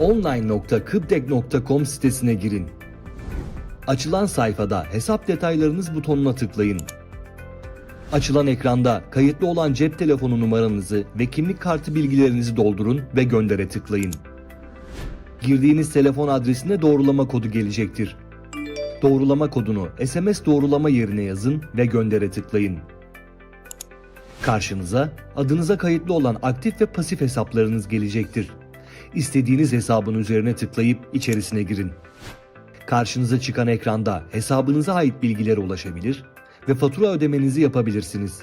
online.kıbdek.com sitesine girin. Açılan sayfada hesap detaylarınız butonuna tıklayın. Açılan ekranda kayıtlı olan cep telefonu numaranızı ve kimlik kartı bilgilerinizi doldurun ve göndere tıklayın. Girdiğiniz telefon adresine doğrulama kodu gelecektir. Doğrulama kodunu SMS doğrulama yerine yazın ve göndere tıklayın. Karşınıza adınıza kayıtlı olan aktif ve pasif hesaplarınız gelecektir. İstediğiniz hesabın üzerine tıklayıp içerisine girin. Karşınıza çıkan ekranda hesabınıza ait bilgilere ulaşabilir ve fatura ödemenizi yapabilirsiniz.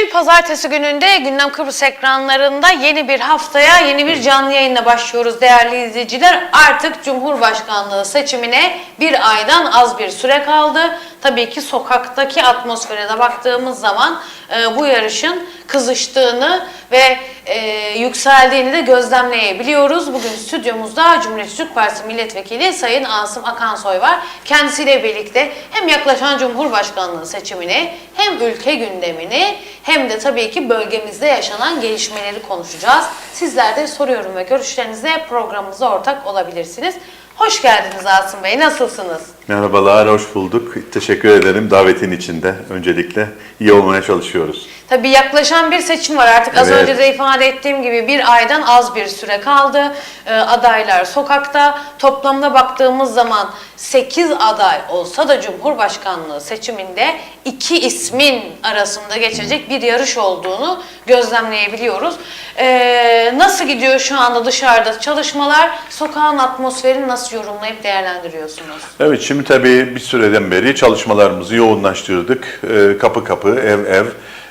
Eylül Pazartesi gününde Gündem Kıbrıs ekranlarında yeni bir haftaya yeni bir canlı yayınla başlıyoruz değerli izleyiciler. Artık Cumhurbaşkanlığı seçimine bir aydan az bir süre kaldı. Tabii ki sokaktaki atmosfere de baktığımız zaman e, bu yarışın kızıştığını ve e, yükseldiğini de gözlemleyebiliyoruz. Bugün stüdyomuzda Cumhuriyet Türk Partisi Milletvekili Sayın Asım Akansoy var. Kendisiyle birlikte hem yaklaşan Cumhurbaşkanlığı seçimini hem ülke gündemini hem de tabii ki bölgemizde yaşanan gelişmeleri konuşacağız. Sizler de soruyorum ve görüşlerinizle programımıza ortak olabilirsiniz. Hoş geldiniz Asım Bey. Nasılsınız? Merhabalar, hoş bulduk. Teşekkür ederim davetin içinde. Öncelikle iyi olmaya çalışıyoruz. Tabii yaklaşan bir seçim var artık az Evet. önce de ifade ettiğim gibi bir aydan az bir süre kaldı. Ee, adaylar sokakta. Toplamda baktığımız zaman 8 aday olsa da Cumhurbaşkanlığı seçiminde iki ismin arasında geçecek bir yarış olduğunu gözlemleyebiliyoruz. Ee, nasıl gidiyor şu anda dışarıda çalışmalar? Sokağın atmosferini nasıl yorumlayıp değerlendiriyorsunuz? Evet, şimdi tabii bir süreden beri çalışmalarımızı yoğunlaştırdık. Ee, Kapı kapı, ev ev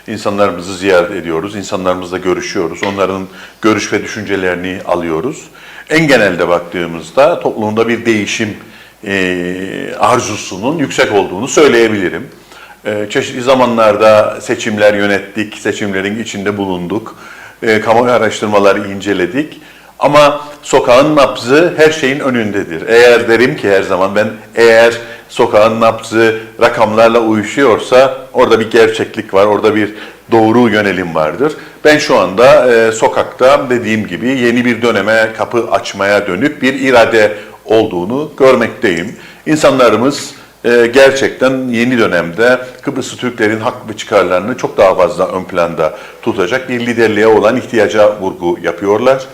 insanlarımızı ziyaret ediyoruz. İnsanlarımızla görüşüyoruz. Onların görüş ve düşüncelerini alıyoruz. En genelde baktığımızda toplumda bir değişim e, arzusunun yüksek olduğunu söyleyebilirim. Ee, Çeşitli zamanlarda seçimler yönettik, seçimlerin içinde bulunduk. Ee, Kamuoyu araştırmaları inceledik. Ama sokağın nabzı her şeyin önündedir. Eğer derim ki her zaman ben eğer sokağın nabzı rakamlarla uyuşuyorsa orada bir gerçeklik var, orada bir doğru yönelim vardır. Ben şu anda e, sokakta dediğim gibi yeni bir döneme kapı açmaya dönük bir irade olduğunu görmekteyim. İnsanlarımız e, gerçekten yeni dönemde Kıbrıs Türklerin hak ve çıkarlarını çok daha fazla ön planda tutacak bir liderliğe olan ihtiyaca vurgu yapıyorlar.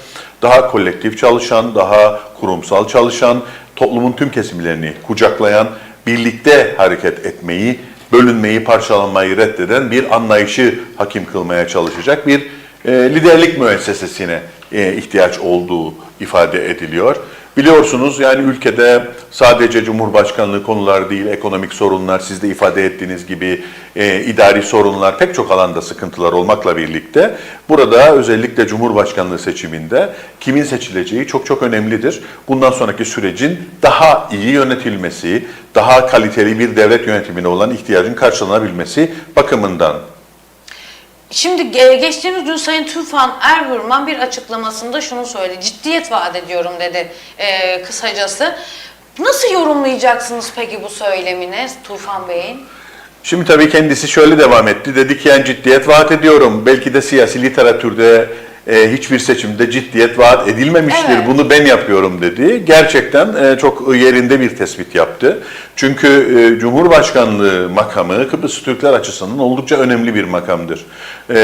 Daha kolektif çalışan, daha kurumsal çalışan, toplumun tüm kesimlerini kucaklayan, birlikte hareket etmeyi, bölünmeyi, parçalanmayı reddeden bir anlayışı hakim kılmaya çalışacak bir e, liderlik müessesesine e, ihtiyaç olduğu ifade ediliyor. Biliyorsunuz yani ülkede sadece Cumhurbaşkanlığı konular değil, ekonomik sorunlar, siz de ifade ettiğiniz gibi e, idari sorunlar, pek çok alanda sıkıntılar olmakla birlikte burada özellikle Cumhurbaşkanlığı seçiminde kimin seçileceği çok çok önemlidir. Bundan sonraki sürecin daha iyi yönetilmesi, daha kaliteli bir devlet yönetimine olan ihtiyacın karşılanabilmesi bakımından Şimdi geçtiğimiz gün Sayın Tufan Erhürman bir açıklamasında şunu söyledi. Ciddiyet vaat ediyorum dedi e, kısacası. Nasıl yorumlayacaksınız peki bu söylemini Tufan Bey'in? Şimdi tabii kendisi şöyle devam etti. Dedi ki yani ciddiyet vaat ediyorum. Belki de siyasi literatürde e, hiçbir seçimde ciddiyet vaat edilmemiştir. Evet. Bunu ben yapıyorum dedi. Gerçekten e, çok yerinde bir tespit yaptı. Çünkü e, Cumhurbaşkanlığı makamı Kıbrıs Türkler açısından oldukça önemli bir makamdır. E,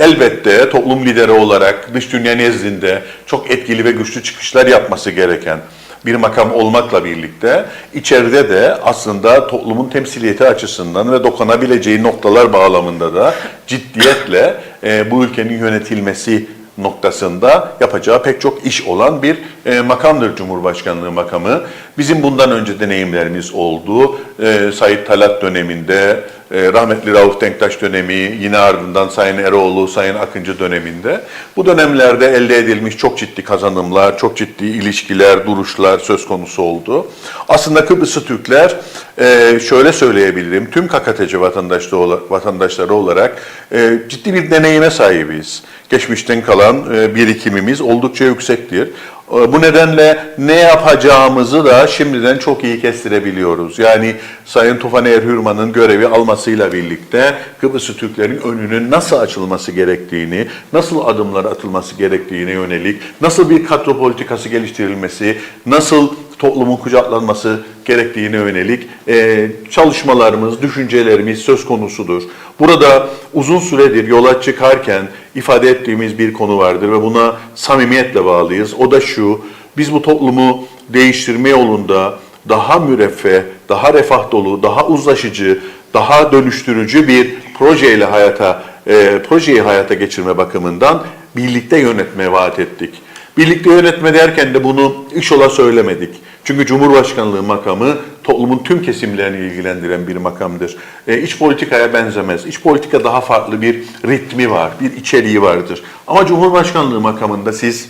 elbette toplum lideri olarak dış dünya nezdinde çok etkili ve güçlü çıkışlar yapması gereken bir makam olmakla birlikte içeride de aslında toplumun temsiliyeti açısından ve dokunabileceği noktalar bağlamında da ciddiyetle e, bu ülkenin yönetilmesi noktasında yapacağı pek çok iş olan bir e, makamdır Cumhurbaşkanlığı makamı. Bizim bundan önce deneyimlerimiz oldu. E, Said Talat döneminde, e, rahmetli Rauf Denktaş dönemi, yine ardından Sayın Eroğlu, Sayın Akıncı döneminde. Bu dönemlerde elde edilmiş çok ciddi kazanımlar, çok ciddi ilişkiler, duruşlar söz konusu oldu. Aslında Kıbrıslı Türkler e, şöyle söyleyebilirim, tüm KKTC vatandaşları, olarak e, ciddi bir deneyime sahibiz. Geçmişten kalan e, birikimimiz oldukça yüksektir. E, Bu nedenle ne yapacağımızı da şimdiden çok iyi kestirebiliyoruz. Yani Sayın Tufan Erhürman'ın görevi almasıyla birlikte Kıbrıslı Türklerin önünün nasıl açılması gerektiğini, nasıl adımlar atılması gerektiğine yönelik, nasıl bir kadro politikası geliştirilmesi, nasıl toplumun kucaklanması gerektiğine yönelik e, çalışmalarımız, düşüncelerimiz söz konusudur. Burada uzun süredir yola çıkarken ifade ettiğimiz bir konu vardır ve buna samimiyetle bağlıyız. O da şu, biz bu toplumu değiştirme yolunda daha müreffeh, daha refah dolu, daha uzlaşıcı, daha dönüştürücü bir projeyle hayata, e, projeyi hayata geçirme bakımından birlikte yönetmeye vaat ettik. Birlikte yönetme derken de bunu iş ola söylemedik. Çünkü Cumhurbaşkanlığı makamı toplumun tüm kesimlerini ilgilendiren bir makamdır. E, iç politikaya benzemez. İç politika daha farklı bir ritmi var, bir içeriği vardır. Ama Cumhurbaşkanlığı makamında siz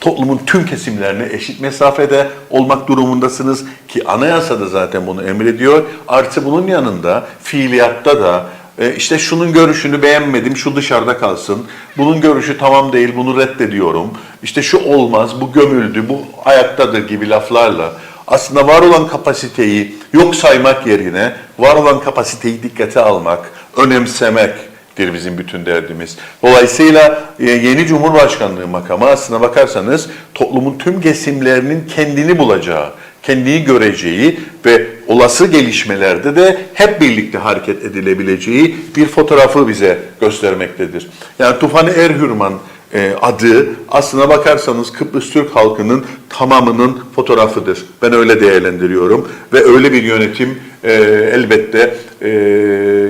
toplumun tüm kesimlerine eşit mesafede olmak durumundasınız ki anayasa da zaten bunu emrediyor. Artı bunun yanında fiiliyatta da e, işte şunun görüşünü beğenmedim, şu dışarıda kalsın. Bunun görüşü tamam değil, bunu reddediyorum. İşte şu olmaz, bu gömüldü, bu ayaktadır gibi laflarla aslında var olan kapasiteyi yok saymak yerine var olan kapasiteyi dikkate almak, önemsemek, dir bizim bütün derdimiz. Dolayısıyla e, yeni Cumhurbaşkanlığı makamı aslına bakarsanız toplumun tüm kesimlerinin kendini bulacağı, kendini göreceği ve olası gelişmelerde de hep birlikte hareket edilebileceği bir fotoğrafı bize göstermektedir. Yani Tufan Erhürman e, adı aslına bakarsanız Kıbrıs Türk halkının tamamının fotoğrafıdır. Ben öyle değerlendiriyorum ve öyle bir yönetim e, elbette e,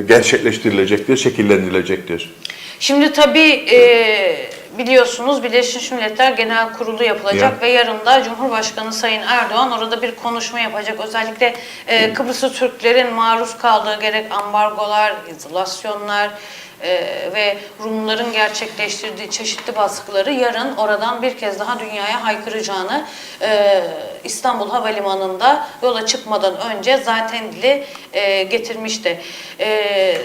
gerçekleştirilecektir, şekillendirilecektir. Şimdi tabii e, biliyorsunuz Birleşmiş Milletler Genel Kurulu yapılacak Ya. ve yarın da Cumhurbaşkanı Sayın Erdoğan orada bir konuşma yapacak. Özellikle e, Kıbrıslı Türklerin maruz kaldığı gerek ambargolar, izolasyonlar e, ve Rumların gerçekleştirdiği çeşitli baskıları yarın oradan bir kez daha dünyaya haykıracağını e, İstanbul Havalimanı'nda yola çıkmadan önce zaten dili e, getirmişti. E,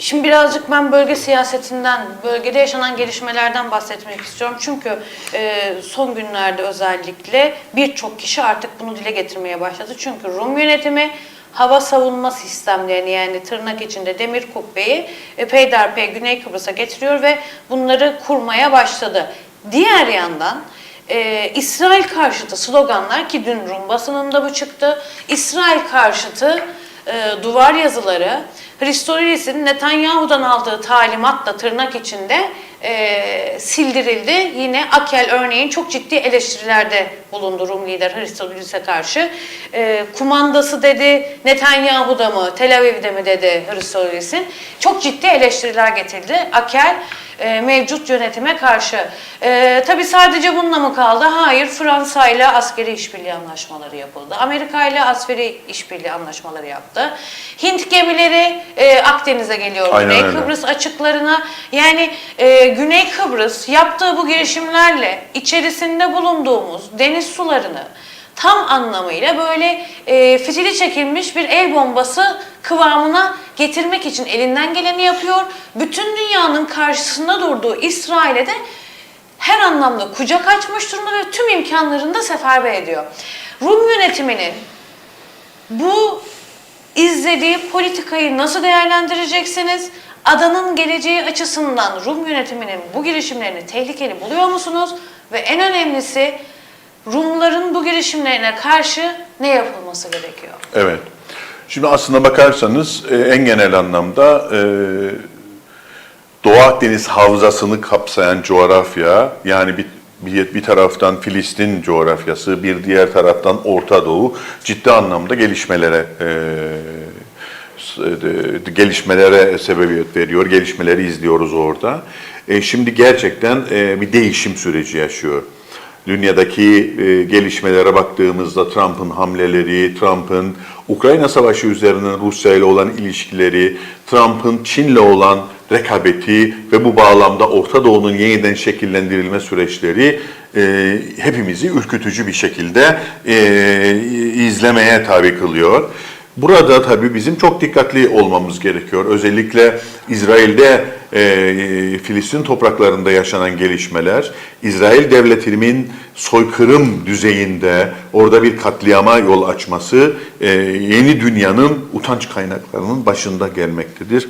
Şimdi birazcık ben bölge siyasetinden, bölgede yaşanan gelişmelerden bahsetmek istiyorum. Çünkü e, son günlerde özellikle birçok kişi artık bunu dile getirmeye başladı. Çünkü Rum yönetimi hava savunma sistemlerini yani tırnak içinde demir kubbeyi e, peyderpey Güney Kıbrıs'a getiriyor ve bunları kurmaya başladı. Diğer yandan e, İsrail karşıtı sloganlar ki dün Rum basınında bu çıktı. İsrail karşıtı e, duvar yazıları Hristoyelis'in Netanyahu'dan aldığı talimatla tırnak içinde e, sildirildi. Yine Akel örneğin çok ciddi eleştirilerde bulundu Rum lider Hristoyelis'e karşı. E, kumandası dedi Netanyahu'da mı Tel Aviv'de mi dedi Hristoyelis'in. Çok ciddi eleştiriler getirdi. Akel e, mevcut yönetime karşı. E, tabii sadece bununla mı kaldı? Hayır, Fransa ile askeri işbirliği anlaşmaları yapıldı. Amerika ile askeri işbirliği anlaşmaları yaptı. Hint gemileri e, Akdeniz'e geliyor. Aynen Güney öyle. Kıbrıs açıklarına. Yani e, Güney Kıbrıs yaptığı bu girişimlerle içerisinde bulunduğumuz deniz sularını tam anlamıyla böyle e, fitili çekilmiş bir el bombası kıvamına getirmek için elinden geleni yapıyor. Bütün dünyanın karşısında durduğu İsrail'e de her anlamda kucak açmış durumda ve tüm imkanlarını da seferber ediyor. Rum yönetiminin bu izlediği politikayı nasıl değerlendireceksiniz? Adanın geleceği açısından Rum yönetiminin bu girişimlerini tehlikeli buluyor musunuz? Ve en önemlisi Rumların bu girişimlerine karşı ne yapılması gerekiyor? Evet. Şimdi aslına bakarsanız e, en genel anlamda e, Doğu Akdeniz havzasını kapsayan coğrafya yani bir, bir, bir taraftan Filistin coğrafyası, bir diğer taraftan Orta Doğu ciddi anlamda gelişmelere e, e, gelişmelere sebebiyet veriyor. Gelişmeleri izliyoruz orada. E, şimdi gerçekten e, bir değişim süreci yaşıyor. Dünyadaki e, gelişmelere baktığımızda Trump'ın hamleleri, Trump'ın Ukrayna Savaşı üzerinden Rusya ile olan ilişkileri, Trump'ın Çin'le olan rekabeti ve bu bağlamda Orta Doğu'nun yeniden şekillendirilme süreçleri e, hepimizi ürkütücü bir şekilde e, izlemeye tabi kılıyor. Burada tabii bizim çok dikkatli olmamız gerekiyor. Özellikle İsrail'de, e, Filistin topraklarında yaşanan gelişmeler, İsrail devletinin soykırım düzeyinde orada bir katliama yol açması e, yeni dünyanın utanç kaynaklarının başında gelmektedir.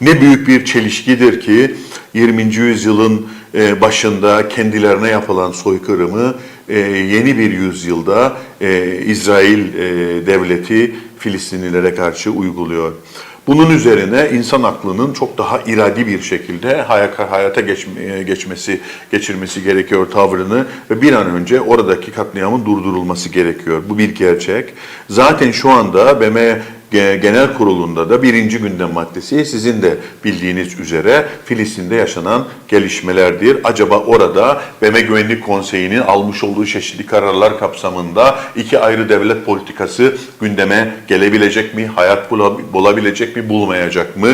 Ne büyük bir çelişkidir ki 20. yüzyılın başında kendilerine yapılan soykırımı e, yeni bir yüzyılda e, İsrail e, devleti Filistinlilere karşı uyguluyor. Bunun üzerine insan aklının çok daha iradi bir şekilde hayata, hayata geçme- geçmesi, geçirmesi gerekiyor tavrını ve bir an önce oradaki katliamın durdurulması gerekiyor. Bu bir gerçek. Zaten şu anda BM Genel Kurulu'nda da birinci gündem maddesi sizin de bildiğiniz üzere Filistin'de yaşanan gelişmelerdir. Acaba orada BM Güvenlik Konseyi'nin almış olduğu çeşitli kararlar kapsamında iki ayrı devlet politikası gündeme gelebilecek mi, hayat bula- bulabilecek mi, bulmayacak mı?